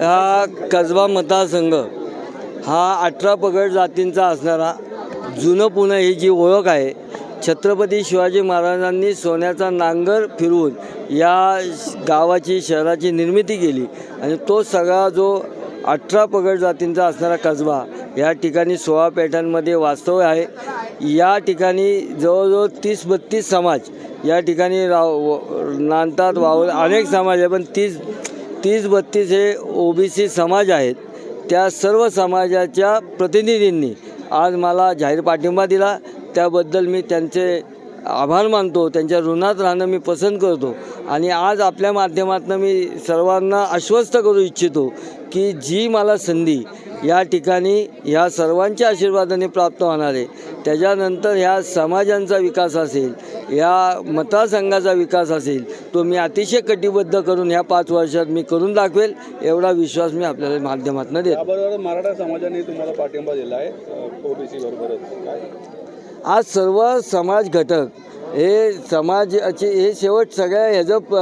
हा कसबा मतदारसंघ हा अठरा पगड जातींचा असणारा जुनं पुणे ही जी ओळख आहे छत्रपती शिवाजी महाराजांनी सोन्याचा नांगर फिरवून या श- गावाची शहराची निर्मिती केली आणि तो सगळा जो अठरा पगड जातींचा असणारा कसबा या ठिकाणी सोळा पेठांमध्ये वास्तव्य आहे. या ठिकाणी जवळजवळ तीस बत्तीस समाज या ठिकाणी राव नांदतात वावर अनेक समाज आहे पण तीस तीस बत्तीस हे ओबीसी समाज आहेत. त्या सर्व समाजाच्या प्रतिनिधींनी आज मला जाहीर पाठिंबा दिला. त्याबद्दल मी त्यांचे आभार मानतो. त्यांच्या ऋणात राहणं मी पसंत करतो. आणि आज आपल्या माध्यमातून मी सर्वांना आश्वस्त करू इच्छितो की जी मला संधी या ठिकाणी ह्या सर्वांच्या आशीर्वादाने प्राप्त होणार आहे. त्याच्यानंतर ह्या समाजांचा विकास असेल या मतदारसंघाचा विकास असेल तो मी अतिशय कटिबद्ध करून ह्या पाच वर्षात मी करून दाखवेल एवढा विश्वास मी आपल्याला माध्यमातून देतो. मराठा समाजाने तुम्हाला पाठिंबा दिला आहे ओबीसी बरोबरच. आज सर्व समाज घटक हे समाजाचे हे शेवट सगळ्या ह्याचं प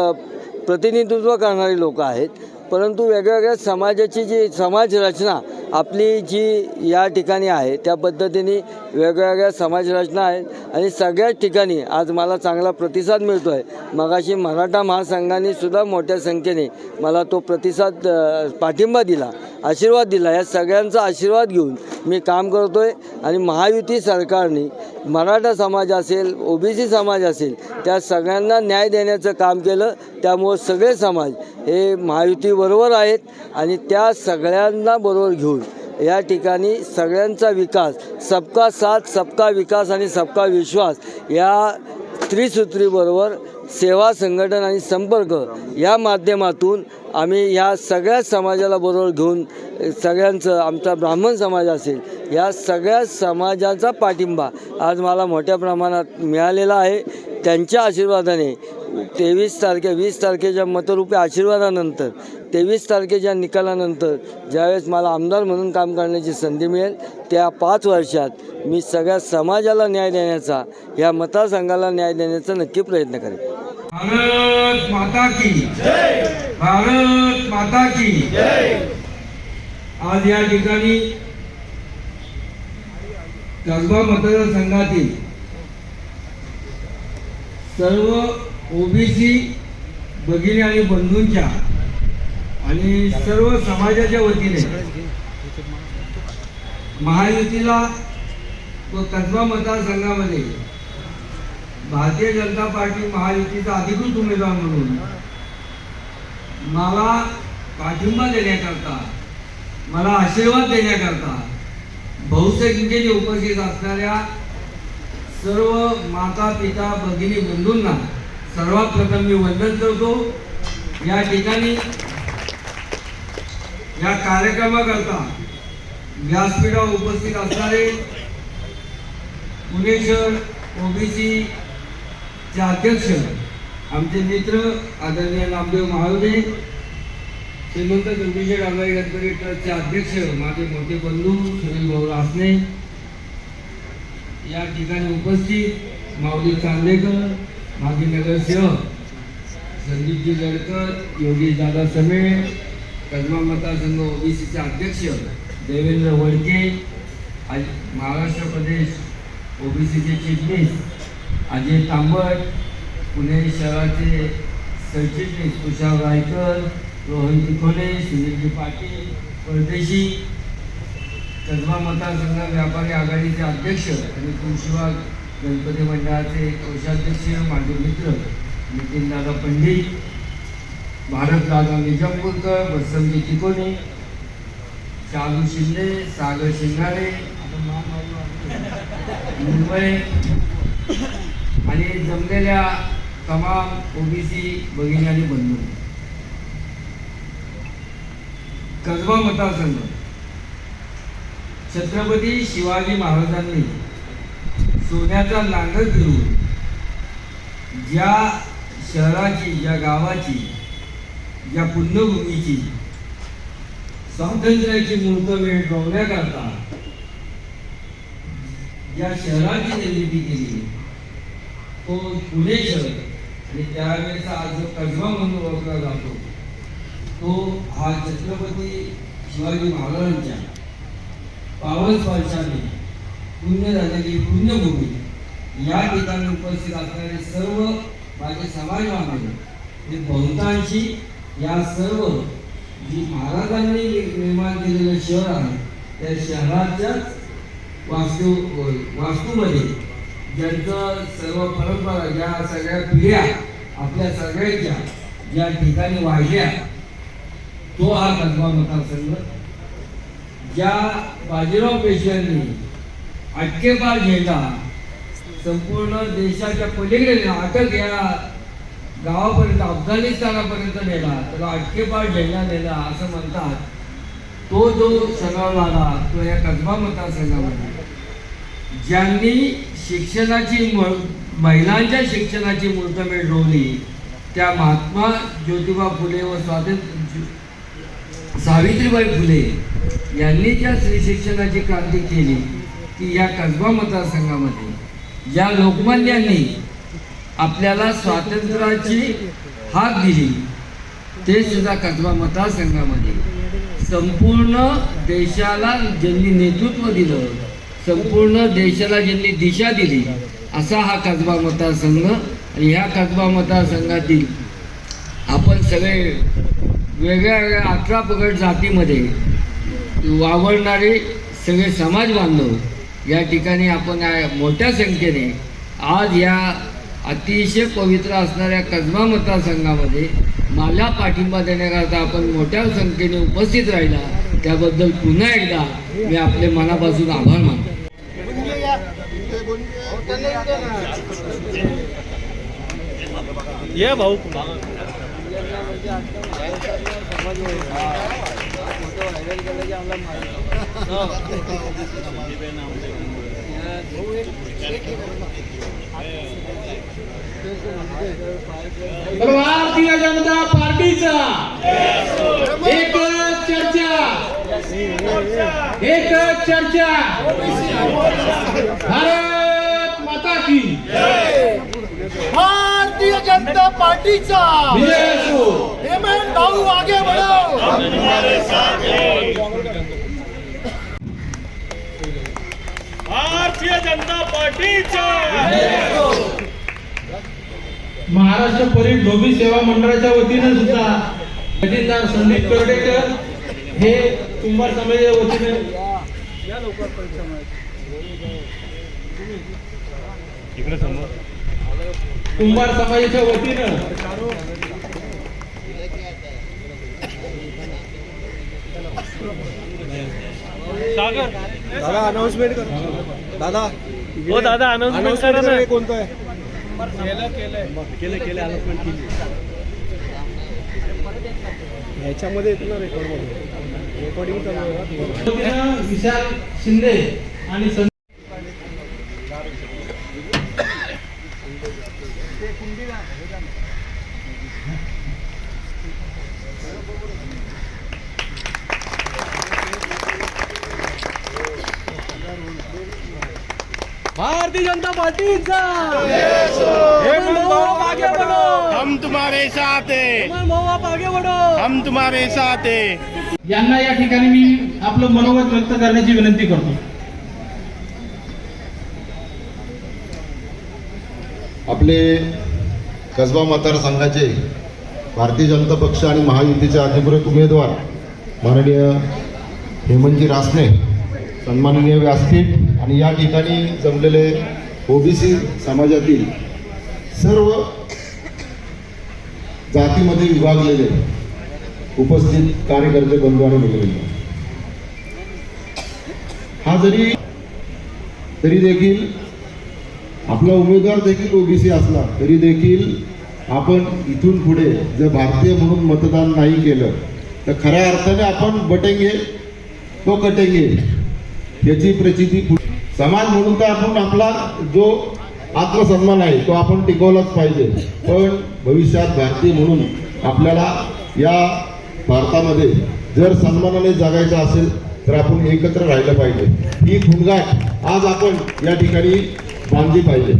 प्रतिनिधित्व करणारे लोक आहेत. परंतु वेगवेगळ्या समाजाची जी समाज रचना आपली जी या ठिकाणी आहे त्या पद्धतीने वेगवेगळ्या समाज रचना आहेत. आणि सगळ्याच ठिकाणी आज मला चांगला प्रतिसाद मिळतो आहे मगाशी मराठा महासंघाने सुद्धा मोठ्या संख्येने मला तो प्रतिसाद पाठिंबा दिला आशीर्वाद दिला. या सगळ्यांचा आशीर्वाद घेऊन मी काम करतो आहे आणि महायुती सरकारने मराठा समाज असेल ओबीसी समाज असेल त्या सगळ्यांना न्याय देण्याचं काम केलं त्यामुळं सगळे समाज हे महायुतीबरोबर आहेत आणि त्या सगळ्यांना बरोबर घेऊन या ठिकाणी सगळ्यांचा विकास सबका साथ सबका विकास आणि सबका विश्वास या त्रिसूत्रीबरोबर सेवा संघटन आणि संपर्क या माध्यमातून आम्ही ह्या सगळ्या समाजाला बरोबर घेऊन सगळ्यांचं आमचा ब्राह्मण समाज असेल या सगळ्या समाजाचा पाठिंबा आज मला मोठ्या प्रमाणात मिळालेला आहे. त्यांच्या आशीर्वादाने तेवीस तारखे वीस तारखेच्या मतरूपी आशीर्वादानंतर तेवीस तारखेच्या निकालानंतर ज्यावेळेस मला आमदार म्हणून काम करण्याची संधी मिळेल त्या पाच वर्षात मी सगळ्या समाजाला न्याय देण्याचा या मतदारसंघाला न्याय देण्याचा नक्की प्रयत्न करेन. भारत माता की भारत माता की आज या ठिकाणी कसबा मतदारसंघातील सर्व ओबीसी भगिनी आणि बंधूंच्या आणि सर्व समाजाच्या वतीने महायुतीला व कसबा मतदारसंघामध्ये भारतीय जनता पार्टी महायुतीचा अधिकृत उमेदवार म्हणून मला पाठिंबा देण्याकरता मला आशीर्वाद देण्याकरता बहुसंख्येने उपस्थित असणाऱ्या सर्व माता पिता भगिनी बंधूंना सर्वात प्रथम मी वंदन करतो. या ठिकाणी या कार्यक्रमाकरता व्यासपीठावर उपस्थित असणारे पुणे शहर ओबीसी चे अध्यक्ष आमचे मित्र आदरणीय नामदेव महावदे श्रीमंत जोगेश्वर आंबाई गणपती ट्रस्टचे अध्यक्ष माझे मोठे बंधू सुनील भाऊ रासने. या ठिकाणी उपस्थित माऊली चांदेकर माजी नगरसेवक संदीपजी गडकर योगी दादा समेळ कदमा मतदारसंघ ओबीसीचे अध्यक्ष देवेंद्र वडके आज महाराष्ट्र प्रदेश ओबीसीचे चिटणीस अजय तांबट पुणे शहराचे सरचिटणीस तुषार रायकर रोहन तिकोले सुनीलजी पाटील परदेशी कसबा मतदारसंघ व्यापारी आघाडीचे अध्यक्ष आणि तुळशीबाग गणपती मंडळाचे कोषाध्यक्ष माझे मित्र नितीनदादा पंडित भारतदादा निजामपूरकर बसवजी तिकोने शालू शिंदे सागर शिंगारे मुंबई आणि जमलेल्या तमाम ओबीसी भगिनी आणि बंधू कसबा मतदारसंघ छत्रपती शिवाजी महाराजांनी सोन्याचा नांगर फिरून ज्या शहराची ज्या गावाची ज्या पुण्यभूमीची स्वातंत्र्याची मुहूर्तवेळ रोवण्याकरता ज्या शहराची निर्मिती केली तो पुणे शहर. आणि त्यावेळेचा आज जो कसबा म्हणून ओळखला जातो तो हा छत्रपती शिवाजी महाराजांच्या पावन स्पर्शाने पुण्य झालेली पुण्यभूमी या ठिकाणी उपस्थित असणारे सर्व माझे समाज बांधव हे बहुतांशी या सर्व जी महाराजांनी निर्माण केलेलं शहर आहे त्या शहराच्याच वास्तू वास्तूमध्ये ज्यांचं सर्व परंपरा ज्या सगळ्या पिढ्या आपल्या सगळ्यांच्या ज्या ठिकाणी वाढल्या. तो हा कसबा मतदारसंघ. ज्या बाजीराव पेशव्यांनी अटकेपार झेंडा संपूर्ण देशाच्या पलीकडे अटक या गावापर्यंत अफगाणिस्तानापर्यंत नेला त्याला अटकेपार झेंडा नेला असं म्हणतात. तो जो सणाव तो या कसबा मतदारसंघामध्ये. ज्यांनी शिक्षणाची महिलांच्या शिक्षणाची मुहूर्तमेढ रोवली त्या महात्मा ज्योतिबा फुले व स्वातंत्र्य सावित्रीबाई फुले यांनी ज्या स्त्री शिक्षणाची क्रांती केली ती या कसबा मतदारसंघामध्ये. ज्या लोकमान्यांनी आपल्याला स्वातंत्र्याची हाक दिली. ते सुद्धा कसबा मतदारसंघामध्ये. संपूर्ण देशाला ज्यांनी नेतृत्व दिलं संपूर्ण देशाला ज्यांनी दिशा दिली असा हा कसबा मतदारसंघ. आणि ह्या कसबा मतदारसंघातील आपण सगळे वेगळ्या वेगळ्या अठरा पगड जातीमध्ये वावरणारे सगळे समाज बांधव या ठिकाणी आपण मोठ्या संख्येने आज या अतिशय पवित्र असणाऱ्या कसबा मतदारसंघामध्ये मला पाठिंबा देण्याकरता आपण मोठ्या संख्येने उपस्थित राहिला. त्याबद्दल पुन्हा एकदा मी आपले मनापासून आभार मानतो. ये भाऊ. भारतीय जनता पार्टीचा एक चर्चा एक चर्चा. भारत माता की भारतीय जनता पार्टीचा आगे बढ़ो। भारतीय जनता पार्टीचा महाराष्ट्र परीट धोबी सेवा मंडळाच्या वतीनं सुद्धा खजिनदार संदीप कर्डेकर हे कुंभार समाजाच्या वतीने कुंभार समाजाच्या वतीनं दादा अनाउन्समेंट कर. दादा. हो दादा अनाउन्समेंट करा ना. कोणतं आहे? केलं केलं. केलं केलं अनाउन्समेंट केली. ह्याच्यामध्ये येतो ना रेकॉर्डमध्ये रेकॉर्डिंग चालू आहे विशाल शिंदे आणि संदीप. भारतीय जनता आप आगे बढ़ो हम तुम्हारे साथ हैं. आगे बढ़ो हम तुम्हारे साथ हैं. यांना या ठिकाणी मी आपलं मनोगत व्यक्त करण्याची विनंती करतो. आपले कसबा मतदारसंघाचे भारतीय जनता पक्ष आणि महायुतीचे अधिकृत उमेदवार माननीय हेमंतजी रासने सन्माननीय व्यासपीठ आणि या ठिकाणी जमलेले ओबीसी समाजातील सर्व जातीमध्ये विभागलेले उपस्थित कार्यकर्ते बंधू आणि भगिनी हा जरी तरी देखील आपला उमेदवार देखील ओबीसी असला तरी देखील आपण इथून पुढे जर भारतीय म्हणून मतदान नाही केलं तर खऱ्या अर्थाने आपण बटेंगे तो कटेंगे याची प्रचिती समाज म्हणून तर आपण आपला जो आत्मसन्मान आहे तो आपण टिकवलाच पाहिजे. पण भविष्यात भारतीय म्हणून आपल्याला या भारतामध्ये जर सन्मानाने जगायचं असेल तर आपण एकत्र राहिलं पाहिजे. ही खुणगाठ आज आपण या ठिकाणी बांधली पाहिजे.